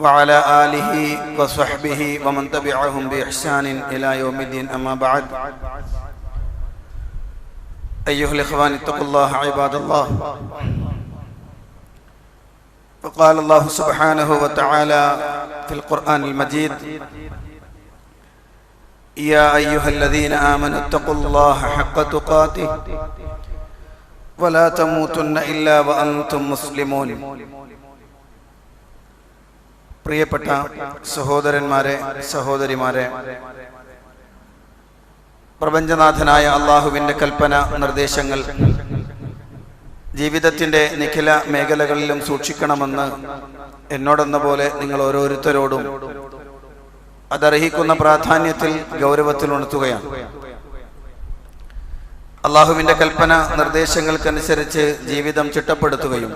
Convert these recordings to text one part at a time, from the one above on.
وعلى آله وصحبه ومن تبعهم بإحسان إلى يوم الدين. أما بعد أيها الإخوان اتقوا الله عباد الله. وقال الله سبحانه وتعالى في القرآن المجيد يا أيها الذين آمنوا اتقوا الله حق تقاته ولا تموتن إلا وأنتم مسلمون. പ്രിയപ്പെട്ട സഹോദരന്മാരെ സഹോദരിമാരെ പ്രപഞ്ചനാഥനായ അള്ളാഹുവിന്റെ കൽപ്പന നിർദ്ദേശങ്ങൾ ജീവിതത്തിന്റെ നിഖില മേഖലകളിലും സൂക്ഷിക്കണമെന്ന് എന്നോടെന്ന പോലെ നിങ്ങൾ ഓരോരുത്തരോടും അതർഹിക്കുന്ന പ്രാധാന്യത്തിൽ ഗൗരവത്തിൽ ഉണർത്തുകയാണ്. അള്ളാഹുവിന്റെ കൽപ്പന നിർദ്ദേശങ്ങൾക്കനുസരിച്ച് ജീവിതം ചിട്ടപ്പെടുത്തുകയും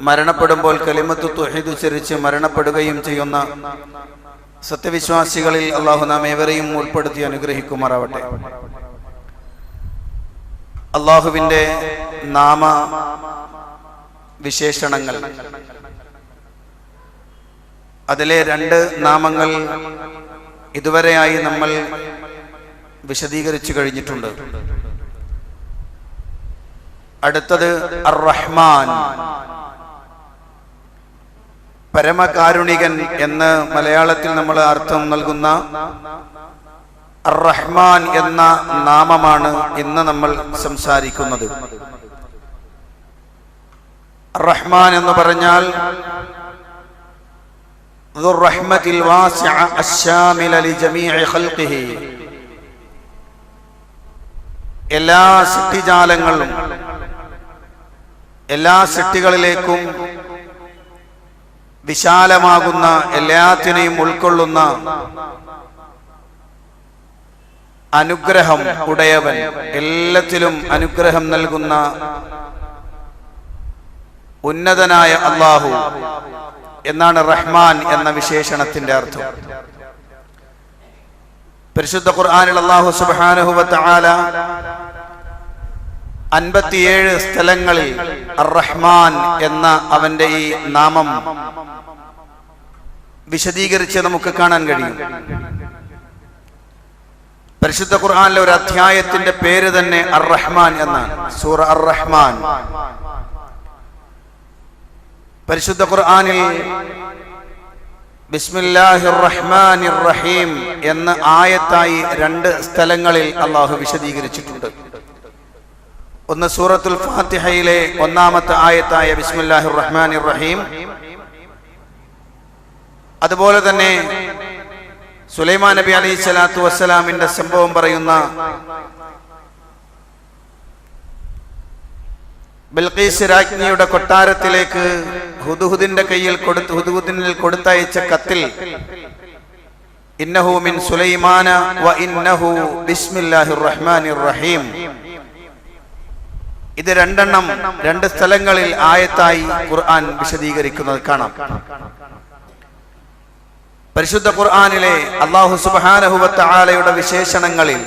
മരണപ്പെടുമ്പോൾ കലിമത്ത് തുഹീദ് ഉച്ചരിച്ച് മരണപ്പെടുകയും ചെയ്യുന്ന സത്യവിശ്വാസികളിൽ അള്ളാഹു നാം ഏവരെയും ഉൾപ്പെടുത്തി അനുഗ്രഹിക്കുമാറാവട്ടെ. അള്ളാഹുവിന്റെ നാമ വിശേഷണങ്ങൾ. അതിലെ രണ്ട് നാമങ്ങൾ ഇതുവരെയായി നമ്മൾ വിശദീകരിച്ചു കഴിഞ്ഞിട്ടുണ്ട്. അടുത്തത് അർ റഹ്മാൻ പരമകാരുണികൻ എന്ന് മലയാളത്തിൽ നമ്മൾ അർത്ഥം നൽകുന്ന റഹ്മാൻ എന്ന നാമമാണ് ഇന്ന് നമ്മൾ സംസാരിക്കുന്നത്. റഹ്മാൻ എന്ന് പറഞ്ഞാൽ എല്ലാ സിട്ടിജാലങ്ങളും എല്ലാ സൃഷ്ടികളിലേക്കും വിശാലമാകുന്ന എല്ലാത്തിനെയും ഉൾക്കൊള്ളുന്ന അനുഗ്രഹം ഉടയവൻ എല്ലാത്തിലും അനുഗ്രഹം നൽകുന്ന ഉന്നതനായ അള്ളാഹു എന്നാണ് റഹ്മാൻ എന്ന വിശേഷണത്തിന്റെ അർത്ഥം. പരിശുദ്ധ ഖുർആാനിൽ അള്ളാഹു ആല അൻപത്തിയേഴ് സ്ഥലങ്ങളിൽ റഹ്മാൻ എന്ന അവന്റെ ഈ നാമം വിശദീകരിച്ച് നമുക്ക് കാണാൻ കഴിയും. പരിശുദ്ധ ഖുർആാനിലെ ഒരു അധ്യായത്തിന്റെ പേര് തന്നെ അർ റഹ്മാൻ എന്നാണ്. സൂറ അർ റഹ്മാൻ പരിശുദ്ധ ഖുർആാനിൽ ബിസ്മില്ലാഹിർ റഹ്മാനിർ റഹീം എന്ന ആയത്തായി രണ്ട് സ്ഥലങ്ങളിൽ അള്ളാഹു വിശദീകരിച്ചിട്ടുണ്ട്. ഒന്ന് സൂറത്തുൽ ഫാത്തിഹയിലെ ഒന്നാമത്തെ ആയത്തായ ബിസ്മില്ലാഹിർ റഹ്മാനിർ റഹീം അതുപോലെ തന്നെ സുലൈമാൻ നബി അലൈഹി സ്വലാത്തു വസ്സലാമിന്റെ സംഭവം പറയുന്ന ബിൽഖീസ് രാജ്ഞിയുടെ കൊട്ടാരത്തിലേക്ക് ഹുദുഹുദിന്റെ കയ്യിൽ കൊടുത്ത് ഹുദുഹുദിനിൽ കൊടുത്തയച്ച കത്തിൽ ഇന്നഹു മിൻ സുലൈമാന വ ഇന്നഹു ബിസ്മില്ലാഹിർ റഹ്മാനിർ റഹീം ഇത് രണ്ടെണ്ണം രണ്ട് സ്ഥലങ്ങളിൽ ആയത്തായി ഖുർആൻ വിശദീകരിക്കുന്നത് കാണാം. പരിശുദ്ധ ഖുർആാനിലെ അള്ളാഹു സുബാനഹുബത്ത് വിശേഷണങ്ങളിൽ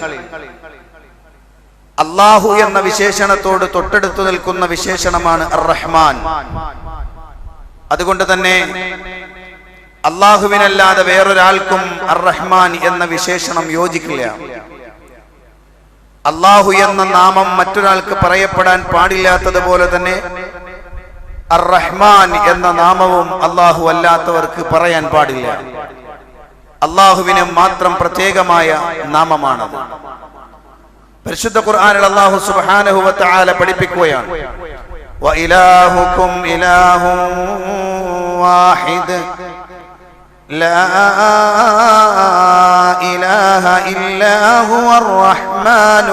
അള്ളാഹു എന്ന വിശേഷണത്തോട് തൊട്ടടുത്തു നിൽക്കുന്ന വിശേഷണമാണ് റഹ്മാൻ അതുകൊണ്ട് തന്നെ അള്ളാഹുവിനല്ലാതെ വേറൊരാൾക്കും അർ റഹ്മാൻ എന്ന വിശേഷണം യോജിക്കില്ല. അള്ളാഹു എന്ന നാമം മറ്റൊരാൾക്ക് പറയപ്പെടാൻ പാടില്ലാത്തതുപോലെ തന്നെ റഹ്മാൻ എന്ന നാമവും അള്ളാഹു അല്ലാത്തവർക്ക് പറയാൻ പാടില്ല. അള്ളാഹുവിന് മാത്രം പ്രത്യേകമായ നാമമാണ് പരിശുദ്ധ ഖുർആനിൽ അള്ളാഹു സുബ്ഹാനഹു ആല പഠിപ്പിക്കുകയാണ്. വഇലാഹുക്കും ഇലാഹു വാഹിദ്. لا إله إلا هو الرحمن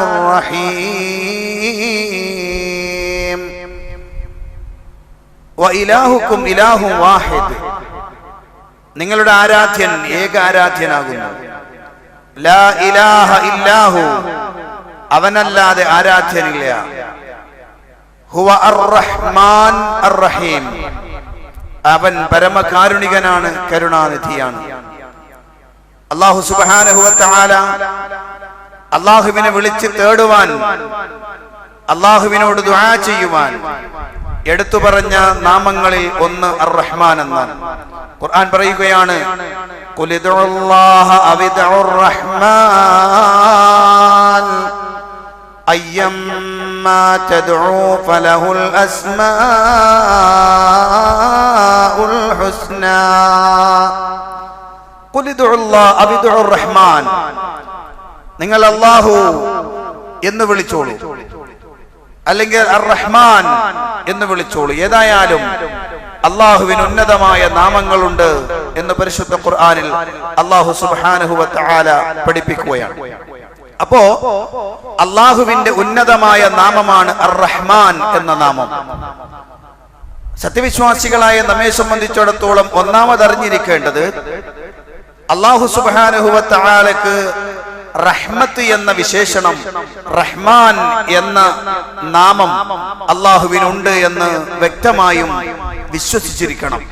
الرحيم وإلهكم إله واحد നിങ്ങളുടെ ആരാധ്യൻ ഏക ആരാധ്യനാകുന്നു ലാ ഇലാഹ ഇല്ലാഹു അവനല്ലാതെ ആരാധ്യനില്ല ഹുവ അർ റഹ്മാൻ അർ റഹീം അവൻ പരമകാരുണികനാണ് കരുണാനിധിയാണ്. അള്ളാഹു സുബാനഹുവത്താല അള്ളാഹുവിനെ വിളിച്ച് തേടുവാൻ അള്ളാഹുവിനോട് ദുആ ചെയ്യുവാൻ എടുത്തു പറഞ്ഞ നാമങ്ങളിൽ ഒന്ന് അർ റഹ്മാൻ എന്നാണ്. ഖുർആൻ പറയുകയാണ് റഹ്മാൻ ഇദ്ഉല്ലാഹ റഹ്മാൻ അയ്യമ്മാ തദ്ഉ ഫലഹുൽ അസ്മാഉൽ ഹുസ്നാ ഖുൽ ഇദ്ഉല്ലാഹ അവിദ്ഉർ الرحمن. നിങ്ങൾ അള്ളാഹു എന്ന് വിളിച്ചോളൂ. അല്ലെങ്കിൽ അർ റഹ്മാൻ എന്ന് വിളിച്ചോളൂ. ഏതായാലും അള്ളാഹുവിന് ഉന്നതമായ നാമങ്ങളുണ്ട് എന്ന് പരിശുദ്ധ ഖുർആാനിൽ അള്ളാഹു സുബ്ഹാനഹു വതആല പഠിപ്പിക്കുകയാണ്. അപ്പോ അള്ളാഹുവിന്റെ ഉന്നതമായ നാമമാണ് റഹ്മാൻ എന്ന നാമം. സത്യവിശ്വാസികളായ നമ്മെ സംബന്ധിച്ചിടത്തോളം ഒന്നാമത് അറിഞ്ഞിരിക്കേണ്ടത് അള്ളാഹു സുബാനുഹുവത്താലക്ക് റഹ്മത്ത് എന്ന വിശേഷണം റഹ്മാൻ എന്ന നാമം അള്ളാഹുവിനുണ്ട് എന്ന് വ്യക്തമായും വിശ്വസിച്ചിരിക്കണം.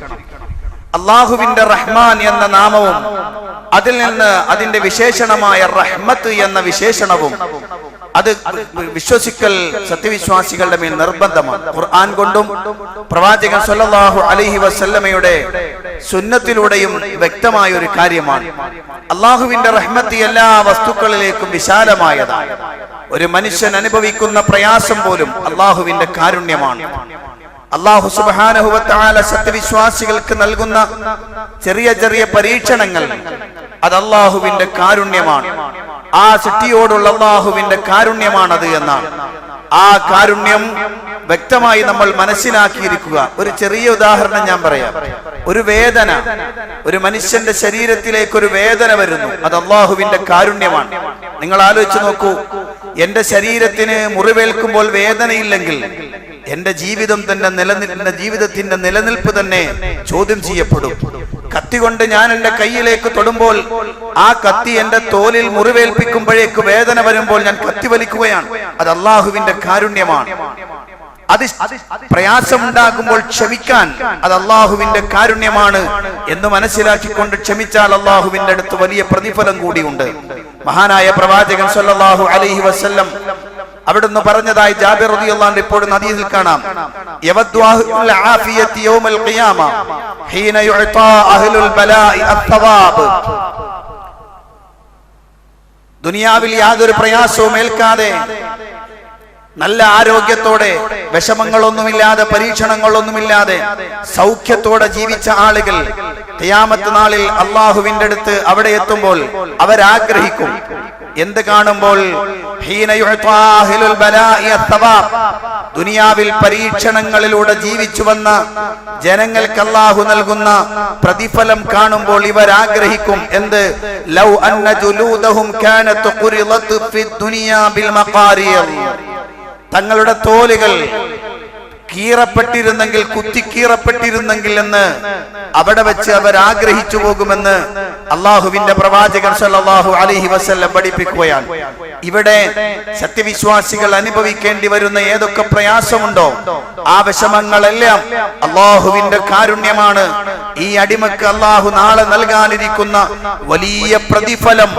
അള്ളാഹുവിന്റെ റഹ്മാൻ എന്ന നാമവും അതിൽ നിന്ന് അതിന്റെ വിശേഷണമായ റഹ്മത്ത് എന്ന വിശേഷണവും അത് വിശ്വസിക്കൽ സത്യവിശ്വാസികളുടെ മേൽ നിർബന്ധമാണ്. ഖുർആൻ കൊണ്ടും പ്രവാചകൻ സല്ലല്ലാഹു അലൈഹി വസല്ലമയുടെ സുന്നത്തിലൂടെയും വ്യക്തമായ ഒരു കാര്യമാണ്. അള്ളാഹുവിന്റെ റഹ്മത്ത് എല്ലാ വസ്തുക്കളിലേക്കും വിശാലമായതാണ്. ഒരു മനുഷ്യൻ അനുഭവിക്കുന്ന പ്രയാസം പോലും അള്ളാഹുവിന്റെ കാരുണ്യമാണ്. അള്ളാഹു സുബാനഹുവത്താല സത്യവിശ്വാസികൾക്ക് നൽകുന്ന ചെറിയ ചെറിയ പരീക്ഷണങ്ങൾ അത് അള്ളാഹുവിന്റെ കാരുണ്യമാണ്. ആ സിട്ടിയോടുള്ള അള്ളാഹുവിന്റെ കാരുണ്യമാണത് എന്നാണ്. ആ കാരുണ്യം വ്യക്തമായി നമ്മൾ മനസ്സിലാക്കിയിരിക്കുക. ഒരു ചെറിയ ഉദാഹരണം ഞാൻ പറയാം. ഒരു വേദന ഒരു മനുഷ്യന്റെ ശരീരത്തിലേക്ക് ഒരു വേദന വരുന്നു. അത് അള്ളാഹുവിന്റെ കാരുണ്യമാണ്. നിങ്ങൾ ആലോചിച്ച് നോക്കൂ. എന്റെ ശരീരത്തിന് മുറിവേൽക്കുമ്പോൾ വേദനയില്ലെങ്കിൽ എന്റെ ജീവിതം തന്നെ നിലനിൽക്കുന്ന ജീവിതത്തിന്റെ നിലനിൽപ്പ് തന്നെ ചോദ്യം ചെയ്യപ്പെടും. കത്തി കൊണ്ട് ഞാൻ എന്റെ കയ്യിലേക്ക് തൊടുമ്പോൾ ആ കത്തി എന്റെ തോലിൽ മുറിവേൽപ്പിക്കുമ്പോഴേക്ക് വേദന വരുമ്പോൾ ഞാൻ കത്തി വലിക്കുകയാണ്. അത് അള്ളാഹുവിന്റെ കാരുണ്യമാണ്. അത് പ്രയാസമുണ്ടാകുമ്പോൾ ക്ഷമിക്കാൻ അത് അള്ളാഹുവിന്റെ കാരുണ്യമാണ് എന്ന് മനസ്സിലാക്കിക്കൊണ്ട് ക്ഷമിച്ചാൽ അള്ളാഹുവിന്റെ അടുത്ത് വലിയ പ്രതിഫലം കൂടിയുണ്ട്. മഹാനായ പ്രവാചകൻ സല്ലാഹു അലഹി വസല്ലം അവിടുന്ന് പറഞ്ഞതായി ജാബിർ റളിയല്ലാഹു ഇപ്പോഴും ഹദീസിൽ കാണാം. യവദ്വാഹുൽ ആഫിയത്തി യൗമൽ ഖിയാമ ഹീന യുഅതാ അഹ്ലുൽ ബലാഇ അത്തവാബ് ദുനിയാവിൽ യാതൊരു പ്രയാസവും ഏൽക്കാതെ നല്ല ആരോഗ്യത്തോടെ വിഷമങ്ങളൊന്നുമില്ലാതെ പരീക്ഷണങ്ങളൊന്നുമില്ലാതെ സൗഖ്യത്തോടെ ജീവിച്ച ആളുകൾ ഖിയാമത്ത് നാളിൽ അള്ളാഹുവിന്റെ അടുത്ത് അവിടെ എത്തുമ്പോൾ അവരാഗ്രഹിക്കും. എന്ത് കാണുമ്പോൾ ദുനിയാവിൽ പരീക്ഷണങ്ങളിലൂടെ ജീവിച്ചു വന്ന ജനങ്ങൾക്ക് അള്ളാഹു നൽകുന്ന പ്രതിഫലം കാണുമ്പോൾ ഇവർ ആഗ്രഹിക്കും എന്ത്? ലൗ അന്ന തങ്ങളുടെ തോലുകൾ കീറപ്പെട്ടിരുന്നെങ്കിൽ കുത്തി കീറപ്പെട്ടിരുന്നെങ്കിൽ എന്ന് അവിടെ വെച്ച് അവർ ആഗ്രഹിച്ചു പോകുമെന്ന് അള്ളാഹുവിന്റെ പ്രവാചകൻ സല്ലല്ലാഹു അലൈഹി വസല്ലം പഠിപ്പിക്കുകയാണ്. ഇവിടെ സത്യവിശ്വാസികൾ അനുഭവിക്കേണ്ടി വരുന്ന ഏതൊക്കെ പ്രയാസമുണ്ടോ ആ വിഷമങ്ങളെല്ലാം അള്ളാഹുവിന്റെ കാരുണ്യമാണ്. ഈ അടിമക്ക് അള്ളാഹു നാളെ നൽകാനിരിക്കുന്ന വലിയ പ്രതിഫലം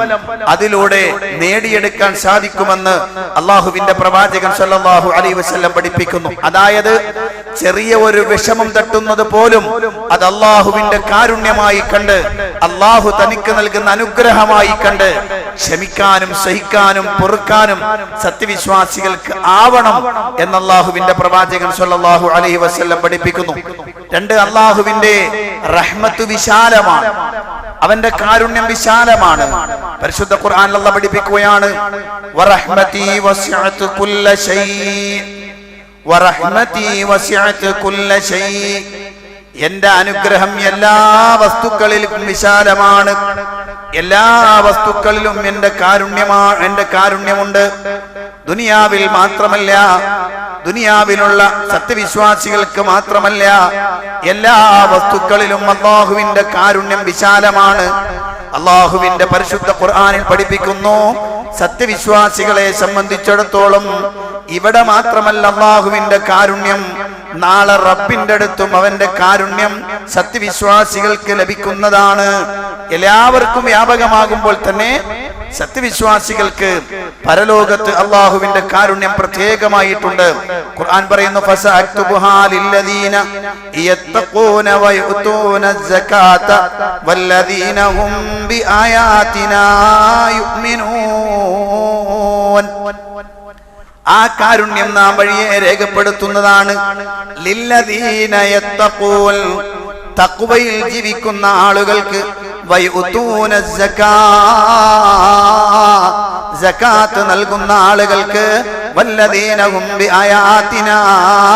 അതിലൂടെ നേടിയെടുക്കാൻ സാധിക്കുമെന്ന് അള്ളാഹുവിന്റെ പ്രവാചകൻ സല്ലാഹു അലൈഹി വസ്ല്ലം പഠിപ്പിക്കുന്നു. അതായത് ചെറിയ ഒരു വിഷമം തട്ടുന്നത് പോലും അത് അള്ളാഹുവിന്റെ കാരുണ്യമായി കണ്ട് അള്ളാഹു തനിക്ക് നൽകുന്ന അനുഗ്രഹമായി കണ്ട് ക്ഷമിക്കാനും സഹിക്കാനും പൊറുക്കാനും സത്യവിശ്വാസികൾക്ക് ആവണം എന്ന് അള്ളാഹുവിന്റെ പ്രവാചകൻ സല്ലല്ലാഹു അലൈഹി വസ്ല്ലം പഠിപ്പിക്കുന്നു. രണ്ട് അള്ളാഹുവിന്റെ റഹ്മത്ത് വിശാലമാണ്. അവന്റെ കാരുണ്യം വിശാലമാണ്. പരിശുദ്ധ ഖുർആൻ അല്ലാഹ് പഠിപ്പിക്കുകയാണ്. എന്റെ അനുഗ്രഹം എല്ലാ വസ്തുക്കളിലും വിശാലമാണ്. എല്ലാ വസ്തുക്കളിലും എന്റെ കാരുണ്യമാ എന്റെ കാരുണ്യമുണ്ട്. ദുനിയാവിൽ മാത്രമല്ല ദുനിയാവിലുള്ള സത്യവിശ്വാസികൾക്ക് മാത്രമല്ല എല്ലാ വസ്തുക്കളിലും അള്ളാഹുവിന്റെ കാരുണ്യം വിശാലമാണ്. അള്ളാഹുവിന്റെ പരിശുദ്ധ ഖുർആാനിൽ പഠിപ്പിക്കുന്നു. സത്യവിശ്വാസികളെ സംബന്ധിച്ചിടത്തോളം ഇവിടെ മാത്രമല്ല അള്ളാഹുവിന്റെ കാരുണ്യം. നാളെ റബ്ബിന്റെ അടുത്തും അവന്റെ കാരുണ്യം സത്യവിശ്വാസികൾക്ക് ലഭിക്കുന്നതാണ്. എല്ലാവർക്കും വ്യാപകമാകുമ്പോൾ തന്നെ സത്യവിശ്വാസികൾക്ക് പരലോകത്ത് അള്ളാഹുവിന്റെ കാരുണ്യം പ്രത്യേകമായിട്ടുണ്ട്. ഖുർആൻ പറയുന്നു ആ കാരുണ്യം നാം വഴിയെ രേഖപ്പെടുത്തുന്നതാണ്. ലില്ലദീനയത്തപ്പോൾ തക്കുവയിൽ ജീവിക്കുന്ന ആളുകൾക്ക് സക്കാത്ത് നൽകുന്ന ആളുകൾക്ക്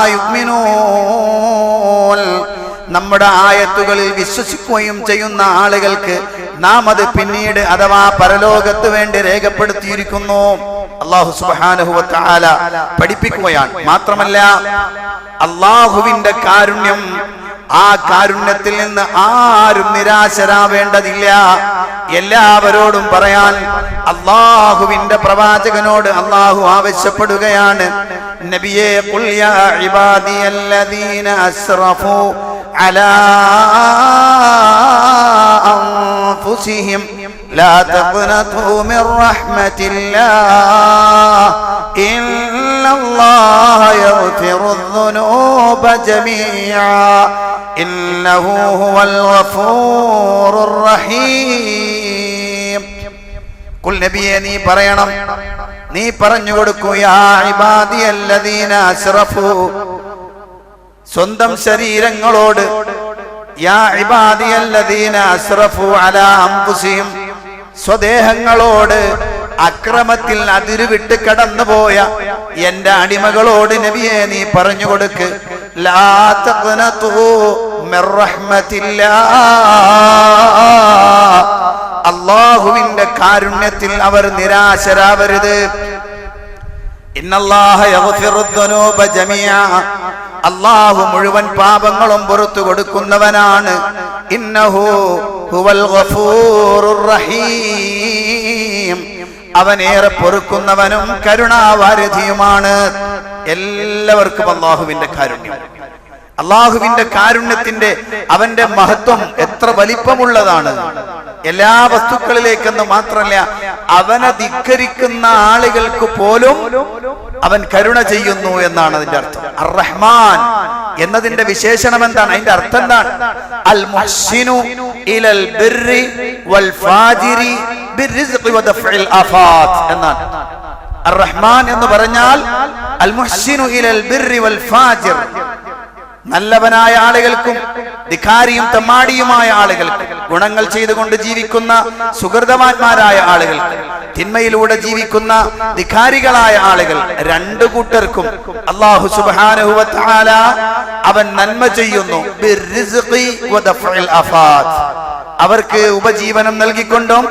യുഅ്മിനൂൻ നമ്മുടെ ആയത്തുകളിൽ വിശ്വസിക്കുകയും ചെയ്യുന്ന ആളുകൾക്ക് നാം അത് പിന്നീട് അഥവാ പരലോകത്ത് വേണ്ടി രേഖപ്പെടുത്തിയിരിക്കുന്നു. അള്ളാഹു സുബാനുഹുല പഠിപ്പിക്കുകയാണ്. മാത്രമല്ല അള്ളാഹുവിന്റെ കാരുണ്യം ആ കാരുണ്യത്തിൽ നിന്ന് ആരും നിരാശരാവേണ്ടതില്ല എല്ലാവരോടും പറയാൻ അള്ളാഹുവിന്റെ പ്രവാചകനോട് അള്ളാഹു ആവശ്യപ്പെടുകയാണ് നബിയെ ഖുൽ യാ ഇബാദിയല്ലദീന അസ്റഫു അലാ അൻഫുസിഹിം لا تقنطوا من رحمة الله إن الله يغفر الذنوب جميعا إنه هو الغفور الرحيم കുൽ നബിയെ നീ പറയണം നീ പറഞ്ഞു കൊടുക്കൂ യാ ഇബാദിയല്ലദീന അസ്റഫു സ്വന്തം ശരീരങ്ങളോട് യാ ഇബാദിയല്ലദീന അസ്റഫു അലാ അൻഫുസിഹിം സ്വദേഹങ്ങളോട് അക്രമത്തിൽ അതിരുവിട്ട് കടന്നുപോയ എന്റെ അടിമകളോട് നബിയെ നീ പറഞ്ഞു കൊടുക്ക് ലാ തഖ്നതു മിർ റഹ്മത്തില്ലാ അള്ളാഹുവിന്റെ കാരുണ്യത്തിൽ അവർ നിരാശരാവരുത്. അള്ളാഹു മുഴുവൻ പാപങ്ങളും പുറത്തു കൊടുക്കുന്നവനാണ്. ഇന്നഹു ഏറെ പൊറുക്കുന്നവനും കരുണാവാരധിയുമാണ്. എല്ലാവർക്കും അള്ളാഹുവിന്റെ കാരുണ്യം. അള്ളാഹുവിന്റെ കാരുണ്യത്തിന്റെ അവന്റെ മഹത്വം എത്ര വലിപ്പമുള്ളതാണ്. എല്ലാ വസ്തുക്കളിലേക്കെന്ന് മാത്രമല്ല അവനെ ധിക്കരിക്കുന്ന ആളുകൾക്ക് പോലും അവൻ കരുണ ചെയ്യുന്നു എന്നാണ് അതിന്റെ അർത്ഥം. അർ റഹ്മാൻ എന്നതിന്റെ വിശേഷണം എന്താണ്? അതിന്റെ അർത്ഥം എന്താണ്? അൽ മുഹ്സിനു ഇലൽ ബിർരി വൽ ഫാജിരി ബിർരിസ്ഖി വദഫ്ഇൽ ആഫാത്ത് എന്നാണ്. അർ റഹ്മാൻ എന്ന് പറഞ്ഞാൽ അൽ മുഹ്സിനു ഇലൽ ബിർരി വൽ ഫാജിർ. നല്ലവനായ ആളുകൾക്കും ധിക്കാരിയും തമ്മാടിയുമായ ആളുകൾക്ക് ഗുണങ്ങൾ ചെയ്തുകൊണ്ട് ജീവിക്കുന്ന സുഹൃതവാന്മാരായ ആളുകൾക്ക് തിന്മയിലൂടെ ജീവിക്കുന്ന ധിക്കാരികളായ ആളുകൾ രണ്ടു കൂട്ടർക്കും അള്ളാഹു സുബാനുഹുവല അവൻ നന്മ ചെയ്യുന്നു. അവർക്ക് ഉപജീവനം നൽകിക്കൊണ്ടും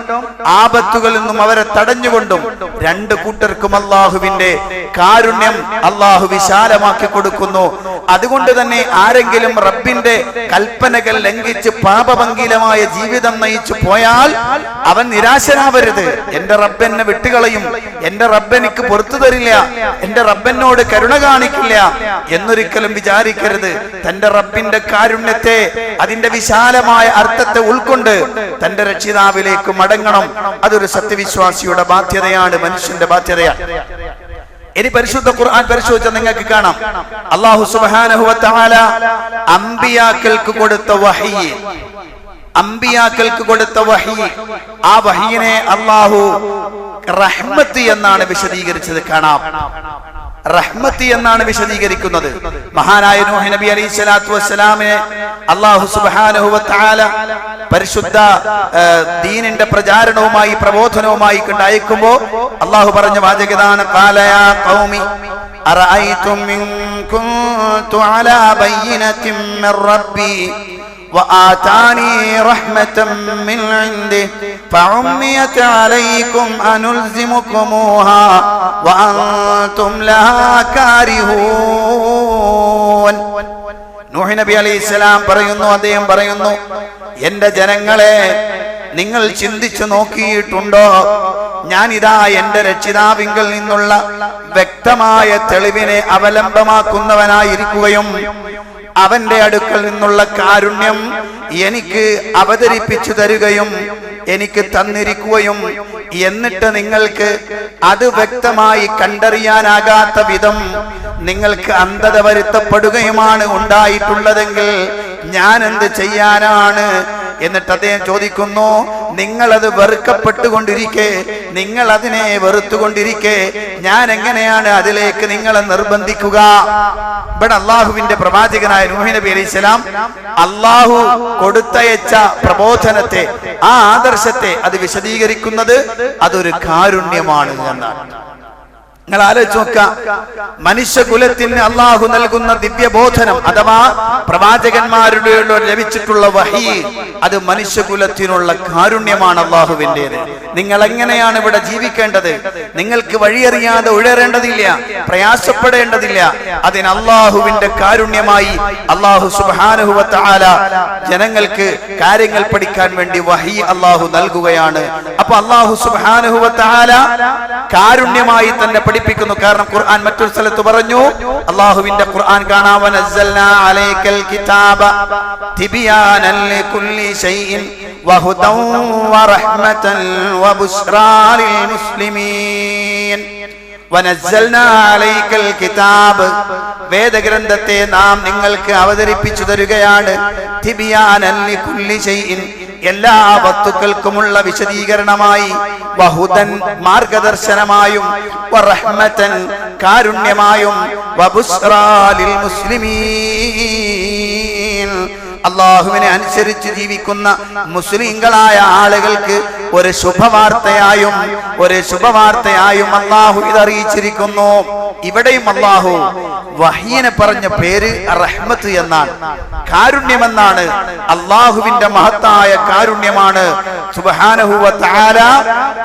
ആപത്തുകളിൽ നിന്നും അവരെ തടഞ്ഞുകൊണ്ടും രണ്ട് കൂട്ടർക്കും അള്ളാഹുവിന്റെ കാരുണ്യം അള്ളാഹു വിശാലമാക്കി കൊടുക്കുന്നു. അതുകൊണ്ട് തന്നെ ആരെങ്കിലും റബ്ബിന്റെ കൽപ്പനകൾ ലംഘിച്ച് പാപഭംഗീലമായ ജീവിതം നയിച്ചു പോയാൽ അവൻ നിരാശനാവരുത്. എന്റെ റബ്ബെന്നെ വിട്ടുകളയും. എന്റെ റബ്ബെനിക്ക് പുറത്തു തരില്ല. എന്റെ റബ്ബെന്നോട് കരുണ കാണിക്കില്ല എന്നൊരിക്കലും വിചാരിക്കരുത്. തന്റെ റബ്ബിന്റെ കാരുണ്യത്തെ അതിന്റെ വിശാലമായ അർത്ഥത്തെ ഉൾക്കൊണ്ട് തന്റെ രക്ഷിതാവിലേക്ക് മടങ്ങണം. അതൊരു സത്യവിശ്വാസിയുടെ ബാധ്യതയാണ് മനുഷ്യന്റെ ബാധ്യതയാണ്. ഇനി പരിശുദ്ധ ഖുർആൻ പരിശോധിച്ചാൽ നിങ്ങൾക്ക് കാണാം. അള്ളാഹു സുബ്ഹാനഹു വ അമ്പിയാക്കൾക്ക് കൊടുത്ത വഹയ്യ് അമ്പിയാക്കൾക്ക് കൊടുത്ത വഹി. ആ വഹീനെ അള്ളാഹു റഹ്മത്ത് എന്നാണ് വിശദീകരിച്ചത്. കാണാം. റഹ്മത്ത് എന്നാണ് വിശദീകരിക്കുന്നത്. മഹാനായ നൂഹ് നബി അലൈഹി സ്വലാത്തു വസ്സലാമിനെ അള്ളാഹു സുബ്ഹാനഹു വതആല പരിശുദ്ധ ദീനിന്റെ പ്രചാരണവുമായി പ്രബോധനവുമായി കണ്ട് അയക്കുമ്പോ അള്ളാഹു പറഞ്ഞ വാചകതാണ് കാലയാ ഖൗമി മിർ റബ്ബി وآتاني رحمة من عنده فعميت عليكم أنلزمكموها وأنتم لها كارهون നൂഹ് നബി അലൈഹി സ്വലാം പറയുന്നു അദ്ദേഹം പറയുന്നു എന്റെ ജനങ്ങളെ നിങ്ങൾ ചിന്തിച്ചു നോക്കിയിട്ടുണ്ടോ ഞാൻ ഇതാ എന്റെ രക്ഷിതാവിങ്കിൽ നിന്നുള്ള വ്യക്തമായ തെളിവിനെ അവലംബമാക്കുന്നവനായിരിക്കുകയും അവന്റെ അടുക്കൽ നിന്നുള്ള കാരുണ്യം എനിക്ക് അവതരിപ്പിച്ചു തരുകയും എനിക്ക് തന്നിരിക്കുകയും എന്നിട്ട് നിങ്ങൾക്ക് അത് വ്യക്തമായി കണ്ടറിയാനാകാത്ത വിധം നിങ്ങൾക്ക് അന്ധത വരുത്തപ്പെടുകയുമാണ് ഉണ്ടായിട്ടുള്ളതെങ്കിൽ ഞാൻ എന്ത് ചെയ്യാനാണ്? എന്നിട്ട് അദ്ദേഹം ചോദിക്കുന്നു നിങ്ങൾ അത് വെറുക്കപ്പെട്ടുകൊണ്ടിരിക്കെ നിങ്ങൾ അതിനെ വെറുത്തുകൊണ്ടിരിക്കെ ഞാൻ എങ്ങനെയാണ് അതിലേക്ക് നിങ്ങളെ നിർബന്ധിക്കുക? ഇവിടെ അള്ളാഹുവിന്റെ പ്രവാചകനായ നൂഹി നബി അലൈഹി സ്വലാം അള്ളാഹു കൊടുത്തയച്ച പ്രബോധനത്തെ ആ ആദർശത്തെ അത് വിശദീകരിക്കുന്നത് അതൊരു കാരുണ്യമാണ് എന്നാണ്. നിങ്ങൾ ആലോചിച്ച് നോക്ക മനുഷ്യകുലത്തിന് അള്ളാഹു നൽകുന്ന ദിവ്യബോധനം അഥവാ പ്രവാചകന്മാരുടെ ലഭിച്ചിട്ടുള്ള വഹി അത് മനുഷ്യകുലത്തിനുള്ള കാരുണ്യമാണ് അള്ളാഹുവിന്റെത്. നിങ്ങൾ എങ്ങനെയാണ് ഇവിടെ ജീവിക്കേണ്ടത്? നിങ്ങൾക്ക് വഴിയറിയാതെ ഉഴരേണ്ടതില്ല പ്രയാസപ്പെടേണ്ടതില്ല. അതിന് അള്ളാഹുവിന്റെ കാരുണ്യമായി അള്ളാഹു സുബാനുഹുവത്താല ജനങ്ങൾക്ക് കാര്യങ്ങൾ പഠിക്കാൻ വേണ്ടി വഹി അള്ളാഹു നൽകുകയാണ്. അപ്പൊ അള്ളാഹു സുബാനുഹുവത്താല കാരുണ്യമായി തന്നെ പഠിപ്പിക്കുന്നു. കാരണം ഖുർആൻ മറ്റൊരു സ്ഥലത്ത് പറഞ്ഞു അള്ളാഹുവിന്റെ ഖുർആൻ വനസ്സൽനാ അലൈക്കൽ കിതാബ ലികുല്ലി വഹുദൗ വറഹ്മതൻ വനസ്സൽനാ അലൈക്കൽ കിതാബ് വേദഗ്രന്ഥത്തെ നാം നിങ്ങൾക്ക് അവതരിപ്പിച്ചു തരികയാണ്. എല്ലാ വസ്തുക്കൾക്കുമുള്ള വിശദീകരണമായി വഹുദൻ മാർഗദർശനമായും കാരുണ്യമായും മുസ്ലിമീ അള്ളാഹുവിനെ അനുസരിച്ച് ജീവിക്കുന്ന മുസ്ലിങ്ങളായ ആളുകൾക്ക് ഒരു ശുഭവാർത്തയായും ഒരു ശുഭവാർത്തയായും അള്ളാഹു ഇതറിയിച്ചിരിക്കുന്നു. ഇവിടെയും അള്ളാഹു വഹീനെ പറഞ്ഞ പേര് റഹ്മത്ത് എന്നാണ്. കാരുണ്യമെന്നാണ്. അള്ളാഹുവിന്റെ മഹത്തായ കാരുണ്യമാണ്. സുബഹാനഹുവ താര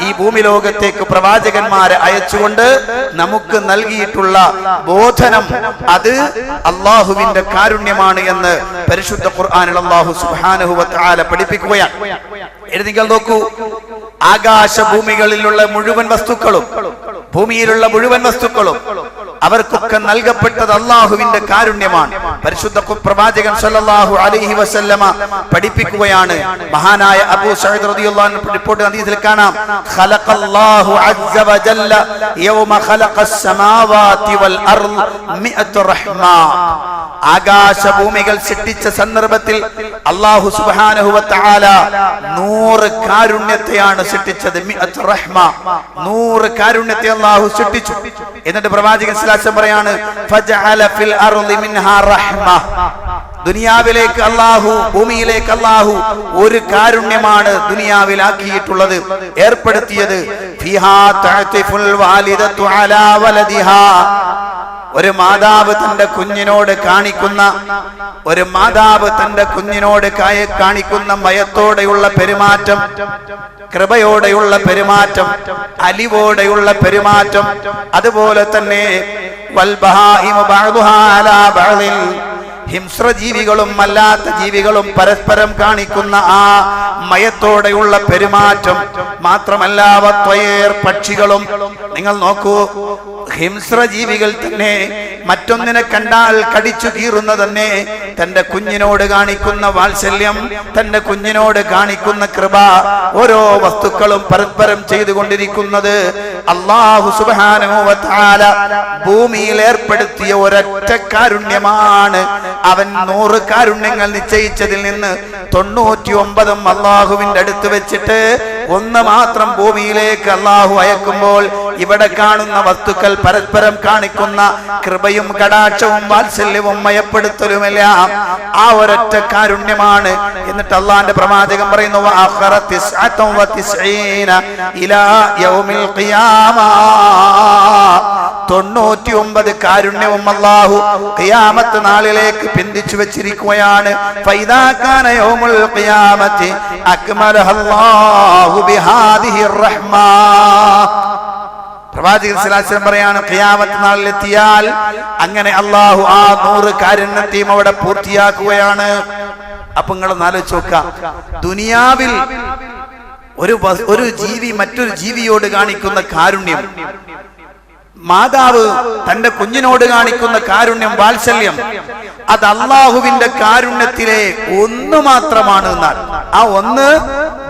ഈ ഭൂമി ലോകത്തേക്ക് പ്രവാചകന്മാരെ അയച്ചുകൊണ്ട് നമുക്ക് നൽകിയിട്ടുള്ള ബോധനം അത് അള്ളാഹുവിന്റെ കാരുണ്യമാണ് എന്ന് പരിശുദ്ധ ഖുർആനിൽ അള്ളാഹു സുബാനഹുവ താല പഠിപ്പിക്കുകയാണ്. എഴുതികൾ നോക്കൂ. ആകാശ ഭൂമികളിലുള്ള മുഴുവൻ വസ്തുക്കളും ഭൂമിയിലുള്ള മുഴുവൻ വസ്തുക്കളും അവർക്കൊക്കെ നൽകപ്പെട്ടത് അള്ളാഹുവിന്റെ കാരുണ്യമാണ്. പരിശുദ്ധ പ്രവാചകൻ സല്ലല്ലാഹു അലൈഹി വസല്ലമ പഠിപ്പിക്കുകയാണ്. മഹാനായ അബൂ സഈദ് റളിയല്ലാഹു അൻഹു റിപ്പോർട്ട് ഹദീസിൽ കാണാം. ഖലഖല്ലാഹു അസ്സ വജല്ല യൗമ ഖലഖസ് സമാവാതി വൽ അർദ് മിഅത്തു റഹ്മ. ആകാശഭൂമികൾ സൃഷ്ടിച്ച സന്ദർഭത്തിൽ അള്ളാഹു സുബ്ഹാനഹു വ തആല നൂറ് കാരുണ്യത്തെയാണ് സൃഷ്ടിച്ചത്. നൂറ് കാരുണ്യത്തെ അള്ളാഹു സൃഷ്ടിച്ചു. എന്നിട്ട് പ്രവാചകൻ സ്വലാസം പറയാണ് ഫജഅല ഫിൽ അർളി മിൻഹാ റഹ്മ. ദുനിയാവിലേക്ക് അള്ളാഹു ഭൂമിയിലേക്ക് അള്ളാഹു ഒരു കാരുണ്യമാണ് ദുനിയാവിലാക്കിയിട്ടുള്ളത് ഏർപ്പെടുത്തിയത്. തഅതിഫുൽ അലാ ഒരു മാതാവ് തന്റെ കുഞ്ഞിനോട് കാണിക്കുന്ന ഒരു മാതാവ് തന്റെ കുഞ്ഞിനോട് കാണിക്കുന്ന മയത്തോടെയുള്ള പെരുമാറ്റം കൃപയോടെയുള്ള പെരുമാറ്റം അലിവോടെയുള്ള പെരുമാറ്റം അതുപോലെ തന്നെ ഹിംസ്ര ജീവികളും അല്ലാത്ത ജീവികളും പരസ്പരം കാണിക്കുന്ന ആ മയത്തോടെയുള്ള പെരുമാറ്റം മാത്രമല്ല വത്വയേർ പക്ഷികളും. നിങ്ങൾ നോക്കൂ ഹിംസ്ര ജീവികൾ തന്നെ മറ്റൊന്നിനെ കണ്ടാൽ കടിച്ചു കീറുന്ന തന്നെ തന്റെ കുഞ്ഞിനോട് കാണിക്കുന്ന വാത്സല്യം തന്റെ കുഞ്ഞിനോട് കാണിക്കുന്ന കൃപ ഓരോ വസ്തുക്കളും പരസ്പരം ചെയ്തുകൊണ്ടിരിക്കുന്നത് അള്ളാഹു സുബാനോ ഭൂമിയിൽ ഏർപ്പെടുത്തിയ ഒരൊറ്റ കാരുണ്യമാണ്. അവൻ നൂറ് കാരുണ്യങ്ങൾ നിശ്ചയിച്ചതിൽ നിന്ന് തൊണ്ണൂറ്റി ഒമ്പതും അള്ളാഹുവിന്റെ അടുത്ത് വെച്ചിട്ട് ഒന്ന് മാത്രം ഭൂമിയിലേക്ക് അള്ളാഹു അയക്കുമ്പോൾ ഇവിടെ കാണുന്ന വസ്തുക്കൾ പരസ്പരം കാണിക്കുന്ന കൃപയും കടാക്ഷവും വാത്സല്യവും മയപ്പെടുത്തലുമെല്ലാം. ആ ഒരൊറ്റ കാരുണ്യമാണ്. എന്നിട്ട് അള്ളാന്റെ പ്രവാചകം പറയുന്നു "വആഖറ തിസ്അത്തൻ ഇലാ യൗമിൽ ഖിയാമ. തൊണ്ണൂറ്റി ഒമ്പത് കാരുണ്യവും അള്ളാഹു ഖിയാമത്ത് നാളിലേക്ക് പിന്തിച്ചു വെച്ചിരിക്കുകയാണ്. അക്മലഹല്ലാഹു ബിഹാദിഹി റഹ്മ. പ്രവാചകൻ സലാസ്ലം പറയാണ് ഖിയാമത്ത് നാളിൽ എത്തിയാൽ അങ്ങനെ അള്ളാഹു ആ നൂറ് കാരുണ്യത്തെയും അവിടെ പൂർത്തിയാക്കുകയാണ്. അപ്പൊ നിങ്ങളൊന്ന് ആലോചിച്ച് നോക്ക ദുനിയാവിൽ ഒരു ഒരു ജീവി മറ്റൊരു ജീവിയോട് കാണിക്കുന്ന കാരുണ്യം മാതാവ് തന്റെ കുഞ്ഞിനോട് കാണിക്കുന്ന കാരുണ്യം വാത്സല്യം അത് അള്ളാഹുവിന്റെ കാരുണ്യത്തിലെ ഒന്ന് മാത്രമാണ് എന്നാൽ ആ ഒന്ന്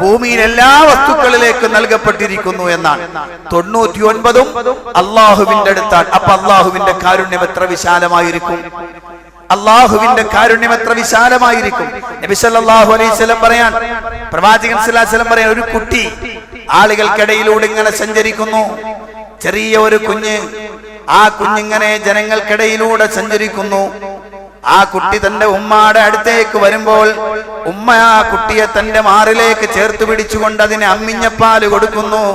ഭൂമിയിൽ എല്ലാ വസ്തുക്കളിലേക്ക് നൽകപ്പെട്ടിരിക്കുന്നു എന്നാണ്. തൊണ്ണൂറ്റി ഒൻപതും അള്ളാഹുവിന്റെ അടുത്താണ്. അപ്പൊ അള്ളാഹുവിന്റെ കാരുണ്യം എത്ര വിശാലമായിരിക്കും? അള്ളാഹുവിന്റെ കാരുണ്യം എത്ര വിശാലമായിരിക്കും? പറയാൻ പ്രവാചകൻ വസല്ലം പറയാൻ ഒരു കുട്ടി ആളുകൾക്കിടയിലൂടെ ഇങ്ങനെ സഞ്ചരിക്കുന്നു. ചെറിയ ഒരു കുഞ്ഞ് ആ കുഞ്ഞിങ്ങനെ ജനങ്ങൾക്കിടയിലൂടെ സഞ്ചരിക്കുന്നു. ആ കുട്ടി തന്റെ ഉമ്മയുടെ അടുത്തേക്ക് വരുമ്പോൾ ഉമ്മ ആ കുട്ടിയെ തന്റെ മാറിലേക്ക് ചേർത്ത് പിടിച്ചുകൊണ്ട് അതിന് അമ്മിഞ്ഞപ്പാൽ കൊടുക്കുന്നു.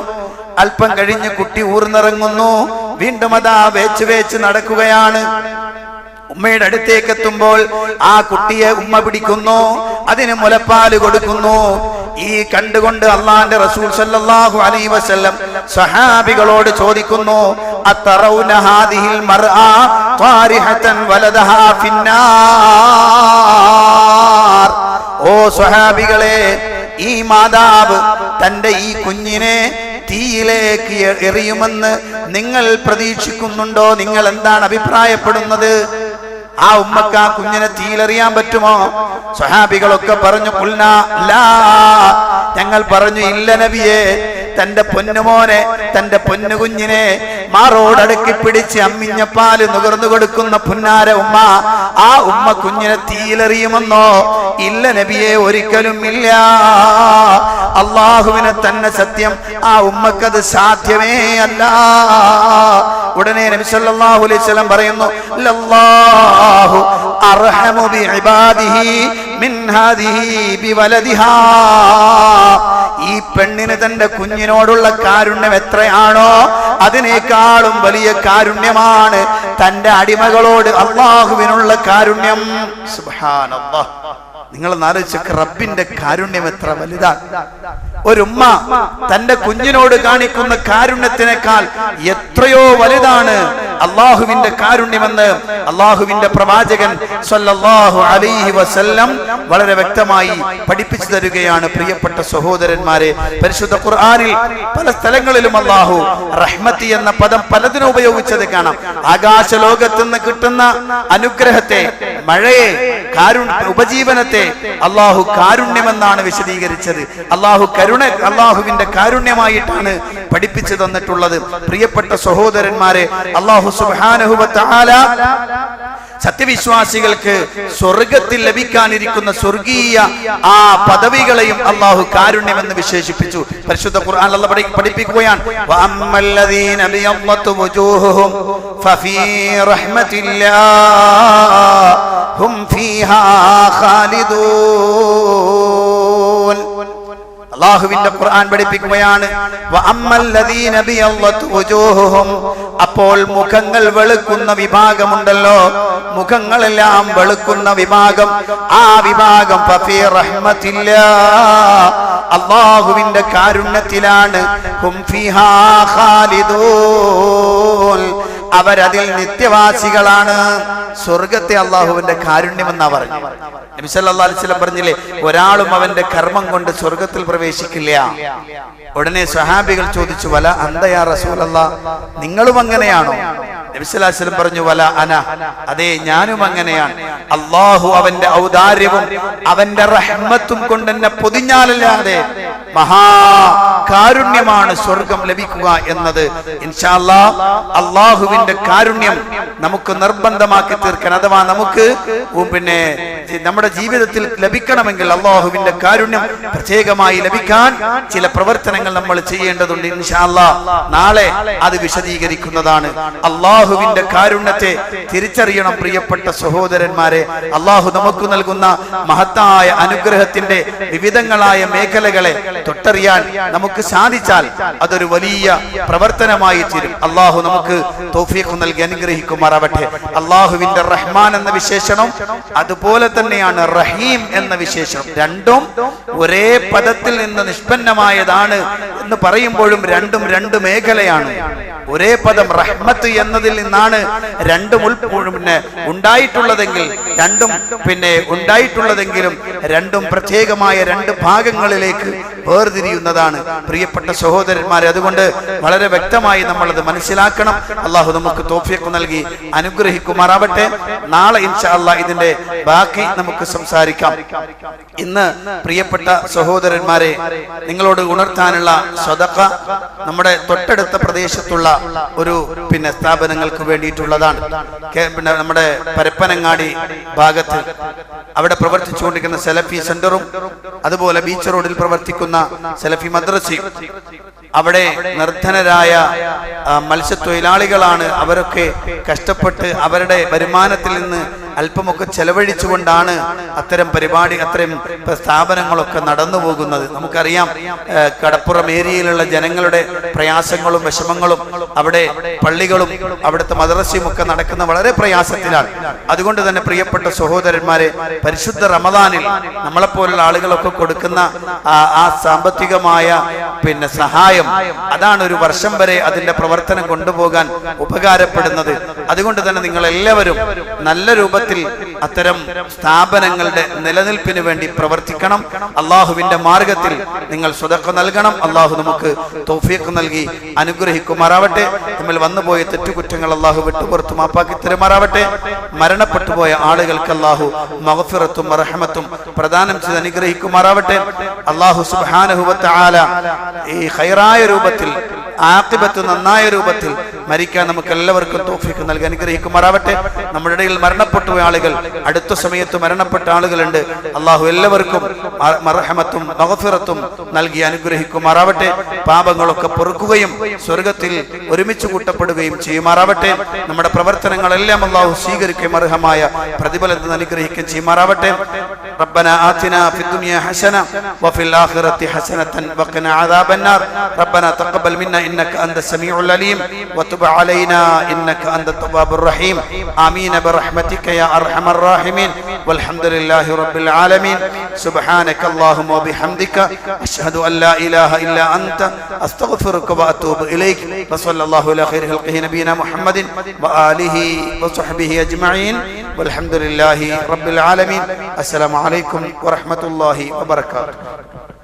അല്പം കഴിഞ്ഞ് കുട്ടി ഊർന്നിറങ്ങുന്നു. വീണ്ടും അതാ വേച്ച് വേച്ച് നടക്കുകയാണ്. ഉമ്മയുടെ അടുത്തേക്ക് എത്തുമ്പോൾ ആ കുട്ടിയെ ഉമ്മ പിടിക്കുന്നു അതിന് മുലപ്പാൽ കൊടുക്കുന്നു. ഈ കണ്ടുകൊണ്ട് അള്ളാന്റെ റസൂൽ സല്ലല്ലാഹു അലൈഹി വസല്ലം സഹാബികളോട് ചോദിക്കുന്നു ഹാദിഹിൽ മർആ വലദഹാ ഫിന്നാർ? ഓ സ്വഹാബികളെ ഈ മാതാവ് തന്റെ ഈ കുഞ്ഞിനെ തീയിലേക്ക് എറിയുമെന്ന് നിങ്ങൾ പ്രതീക്ഷിക്കുന്നുണ്ടോ? നിങ്ങൾ എന്താണ് അഭിപ്രായപ്പെടുന്നത്? ആ ഉമ്മക്ക് ആ കുഞ്ഞിനെ തീയിലെറിയാൻ പറ്റുമോ? സ്വഹാബികളൊക്കെ പറഞ്ഞു ഞങ്ങൾ പറഞ്ഞു ഇല്ല നബിയെ തന്റെ പൊന്നുമോനെ തന്റെ പൊന്നുകുഞ്ഞിനെ മാറോടടുക്കി പിടിച്ച് അമ്മിഞ്ഞപ്പാൽ നുകർന്നു കൊടുക്കുന്ന പുന്നാര ഉമ്മ ആ ഉമ്മ കുഞ്ഞിനെ തീയിലെറിയുമെന്നോ? ഇല്ല നബിയെ ഒരിക്കലും ഇല്ല. അള്ളാഹുവിനെ തന്നെ സത്യം ആ ഉമ്മക്കത് സാധ്യമേ അല്ല. ഉടനെ നബി സല്ലല്ലാഹു അലൈഹി വസല്ലം പറയുന്നു ലല്ലാഹു അർഹമു ബിഇബാദിഹി മിൻ ഹാദിഹി ബി ബിവലദിഹാ. ഈ പെണ്ണിന് തന്റെ കുഞ്ഞിനോടുള്ള കാരുണ്യം എത്രയാണോ അതിനേക്കാളും വലിയ കാരുണ്യമാണ് തന്റെ അടിമകളോട് അള്ളാഹുവിനുള്ള കാരുണ്യം. സുബ്ഹാനല്ലാഹ് നിങ്ങൾ നാലോചിച്ചൊക്കെ റബ്ബിന്റെ കാരുണ്യം എത്ര വലുതാണ്? ഒരുമ്മ തന്റെ കുഞ്ഞിനോട് കാണിക്കുന്ന കാരുണ്യത്തിനേക്കാൾ എത്രയോ വലുതാണ് അള്ളാഹുവിന്റെ കാരുണ്യമെന്ന് അള്ളാഹുവിന്റെ പ്രവാചകൻ സല്ലല്ലാഹു അലൈഹി വസല്ലം വളരെ വ്യക്തമായി പഠിപ്പിച്ചു തരികയാണ്. പ്രിയപ്പെട്ട സഹോദരന്മാരെ പരിശുദ്ധ ഖുർആനിൽ പല സ്ഥലങ്ങളിലും അള്ളാഹു റഹ്മത്തി എന്ന പദം പലതിനും ഉപയോഗിച്ചത് കാണാം. ആകാശ ലോകത്ത് നിന്ന് കിട്ടുന്ന അനുഗ്രഹത്തെ മഴയെ ഉപജീവനത്തെ അള്ളാഹു കാരുണ്യമെന്നാണ് വിശദീകരിച്ചത്. അള്ളാഹു കരുണ അള്ളാഹുവിന്റെ കാരുണ്യമായിട്ടാണ് പഠിപ്പിച്ചു തന്നിട്ടുള്ളത്. പ്രിയപ്പെട്ട സഹോദരന്മാരെ അള്ളാഹു സുബാനഹുബത്ത് സത്യവിശ്വാസികൾക്ക് സ്വർഗത്തിൽ ലഭിക്കാനിരിക്കുന്ന സ്വർഗീയ ആ പദവികളെയും അള്ളാഹു കാരുണ്യമെന്ന് വിശേഷിപ്പിച്ചു. പരിശുദ്ധ ഖുർആൻ പഠിപ്പിക്കുകയാണ്. ഹും ഫീഹാ ഖാലിദൂൻ. അള്ളാഹുവിന്റെ ഖുർആൻ പഠിപ്പിക്കുകയാണ്. അപ്പോൾ മുഖങ്ങൾ വെളുക്കുന്ന വിഭാഗമുണ്ടല്ലോ. മുഖങ്ങളെല്ലാം വെളുക്കുന്ന വിഭാഗം. ആ വിഭാഗം അള്ളാഹുവിന്റെ കാരുണ്യത്തിലാണ്. ഹും ഖാലിദൂൻ. അവരതിൽ നിത്യവാസികളാണ്. സ്വർഗത്തെ അള്ളാഹുവിന്റെ കാരുണ്യമെന്നാ പറഞ്ഞു നബി സല്ലല്ലാഹു അലൈഹി വസല്ലം പറഞ്ഞില്ലേ ഒരാളും അവന്റെ കർമ്മം കൊണ്ട് സ്വർഗത്തിൽ പ്രവേശിക്കില്ല. ഉടനെ സ്വഹാബികൾ ചോദിച്ചു വല അന്തയാ റസൂലല്ല? നിങ്ങളും അങ്ങനെയാണോ? നബി സല്ലല്ലാഹു അലൈഹി വസല്ലം പറഞ്ഞു വല അന. അതെ ഞാനും അങ്ങനെയാണ്. അള്ളാഹു അവന്റെ ഔദാര്യവും അവന്റെ റഹ്മത്തും കൊണ്ട് എന്നെ പൊതിഞ്ഞാലല്ലാതെ മഹാ കാരുണ്യമാണ് സ്വർഗം ലഭിക്കുക എന്നത്. ഇൻഷാല്ലാ അള്ളാഹുവിന്റെ കാരുണ്യം നമുക്ക് നിർബന്ധമാക്കി തീർക്കാൻ അഥവാ നമുക്ക് പിന്നെ നമ്മുടെ ജീവിതത്തിൽ ലഭിക്കണമെങ്കിൽ അള്ളാഹുവിന്റെ കാരുണ്യം പ്രത്യേകമായി ലഭിക്കാൻ ചില പ്രവർത്തനങ്ങൾ നമ്മൾ ചെയ്യേണ്ടതുണ്ട് ഇൻഷാല്ല. നാളെ അത് വിശദീകരിക്കുന്നതാണ്. അള്ളാഹുവിന്റെ കാരുണ്യത്തെ തിരിച്ചറിയണം പ്രിയപ്പെട്ട സഹോദരന്മാരെ. അള്ളാഹു നമുക്ക് നൽകുന്ന മഹത്തായ അനുഗ്രഹത്തിന്റെ വിവിധങ്ങളായ മേഖലകളെ തൊട്ടറിയാൻ നമുക്ക് സാധിച്ചാൽ അതൊരു വലിയ പ്രവർത്തനമായി തീരും. അള്ളാഹു നമുക്ക് തൗഫീഖ് നൽകി അനുഗ്രഹിക്കുമാറാവട്ടെ. അള്ളാഹുവിന്റെ റഹ്മാൻ എന്ന വിശേഷണം അതുപോലെ തന്നെയാണ് റഹീം എന്ന വിശേഷണം. രണ്ടും ഒരേ പദത്തിൽ നിന്ന് നിഷ്പന്നമായതാണ് എന്ന് പറയുമ്പോഴും രണ്ടും രണ്ട് മേഖലയാണ്. ഒരേ പദം റഹ്മത്ത് എന്നതിൽ നിന്നാണ് രണ്ടും ഉൾ പിന്നെ ഉണ്ടായിട്ടുള്ളതെങ്കിൽ രണ്ടും പിന്നെ ഉണ്ടായിട്ടുള്ളതെങ്കിലും രണ്ടും പ്രത്യേകമായ രണ്ട് ഭാഗങ്ങളിലേക്ക് വേർതിരിയുന്നതാണ് പ്രിയപ്പെട്ട സഹോദരന്മാരെ. അതുകൊണ്ട് വളരെ വ്യക്തമായി നമ്മളത് മനസ്സിലാക്കണം. അള്ളാഹു നമുക്ക് തോഫിയൊക്കെ നൽകി അനുഗ്രഹിക്കുമാറാവട്ടെ. നാളെ ഇൻഷാ ഇതിന്റെ ബാക്കി നമുക്ക് സംസാരിക്കാം. ഇന്ന് പ്രിയപ്പെട്ട സഹോദരന്മാരെ നിങ്ങളോട് ഉണർത്താനുള്ള സ്വതക്ക നമ്മുടെ തൊട്ടടുത്ത പ്രദേശത്തുള്ള ഒരു പിന്നെ സ്ഥാപനങ്ങൾക്ക് വേണ്ടിയിട്ടുള്ളതാണ്. പിന്നെ നമ്മുടെ പരപ്പനങ്ങാടി ഭാഗത്ത് അവിടെ പ്രവർത്തിച്ചുകൊണ്ടിരിക്കുന്ന സെലഫി സെന്ററും അതുപോലെ ബീച്ച് റോഡിൽ പ്രവർത്തിക്കുന്ന സെലഫി മദ്രസയും അവിടെ നിർധനരായ മത്സ്യത്തൊഴിലാളികളാണ് അവരൊക്കെ കഷ്ടപ്പെട്ട് അവരുടെ വരുമാനത്തിൽ നിന്ന് അല്പമൊക്കെ ചെലവഴിച്ചുകൊണ്ടാണ് അത്തരം പരിപാടി അത്തരം സ്ഥാപനങ്ങളൊക്കെ നടന്നു പോകുന്നത്. നമുക്കറിയാം കടപ്പുറം ഏരിയയിലുള്ള ജനങ്ങളുടെ പ്രയാസങ്ങളും വിഷമങ്ങളും അവിടെ പള്ളികളും അവിടുത്തെ മദ്രസയും ഒക്കെ നടക്കുന്ന വളരെ പ്രയാസത്തിലാണ്. അതുകൊണ്ട് തന്നെ പ്രിയപ്പെട്ട സഹോദരന്മാരെ പരിശുദ്ധ റമദാനിൽ നമ്മളെപ്പോലുള്ള ആളുകളൊക്കെ കൊടുക്കുന്ന ആ സാമ്പത്തികമായ പിന്നെ സഹായം അതാണ് ഒരു വർഷം വരെ അതിന്റെ പ്രവർത്തനം കൊണ്ടുപോകാൻ ഉപകാരപ്പെടുന്നത്. അതുകൊണ്ട് തന്നെ നിങ്ങൾ എല്ലാവരും നല്ല രൂപത്തിൽ അത്തരം സ്ഥാപനങ്ങളുടെ നിലനിൽപ്പിന് വേണ്ടി പ്രവർത്തിക്കണം. അള്ളാഹുവിന്റെ മാർഗത്തിൽ നിങ്ങൾ സ്വതക്ക നൽകണം. അള്ളാഹു നമുക്ക് തൗഫീഖ് നൽകി അനുഗ്രഹിക്കുമാറാവട്ടെ. നമ്മൾ വന്നുപോയ തെറ്റുകുറ്റങ്ങൾ അള്ളാഹു വിട്ടുപുറത്തു മാപ്പാക്കി തരുമാറാവട്ടെ. മരണപ്പെട്ടു പോയ ആളുകൾക്ക് അള്ളാഹു മഹഫിറത്തും റഹമത്തും പ്രദാനം ചെയ്ത് അനുഗ്രഹിക്കുമാറാവട്ടെ. അള്ളാഹു സുബാനുഭവത്തെ ആല ഈ ഹൈറായ രൂപത്തിൽ ആക്കിബത്ത് നന്നായ രൂപത്തിൽ മരിക്കാൻ നമുക്ക് എല്ലാവർക്കും തോഫിക്ക് നൽകി അനുഗ്രഹിക്കുമാറാവട്ടെ നമ്മുടെ ഇടയിൽ മരണപ്പെട്ടു പോയ ആളുകൾ അടുത്ത സമയത്ത് മരണപ്പെട്ട ആളുകളുണ്ട് അള്ളാഹു എല്ലാവർക്കും മ- മർഹമത്തും മഹഫിറത്തും നൽകി അനുഗ്രഹിക്കുമാറാവട്ടെ പാപങ്ങളൊക്കെ പൊറുക്കുകയും സ്വർഗത്തിൽ ഒരുമിച്ച് കൂട്ടപ്പെടുകയും ചെയ്യുമാറാവട്ടെ നമ്മുടെ പ്രവർത്തനങ്ങളെല്ലാം അള്ളാഹു സ്വീകരിക്കുകയും അർഹമായ പ്രതിഫലത്തിൽ അനുഗ്രഹിക്കുകയും ചെയ്യുമാറാവട്ടെ ربنا آتنا في الدنيا حسنة وفي الآخرة حسنة وقنا عذاب النار ربنا تقبل منا إنك أنت السميع العليم وتب علينا إنك أنت التواب الرحيم آمين برحمتك يا أرحم الراحمين والحمد لله رب العالمين سبحانك اللهم وبحمدك أشهد أن لا إله إلا أنت أستغفرك وأتوب إليك وصلى الله على خير خلقه نبينا محمد وآله وصحبه أجمعين والحمد لله رب العالمين السلام عليكم ورحمة الله وبركاته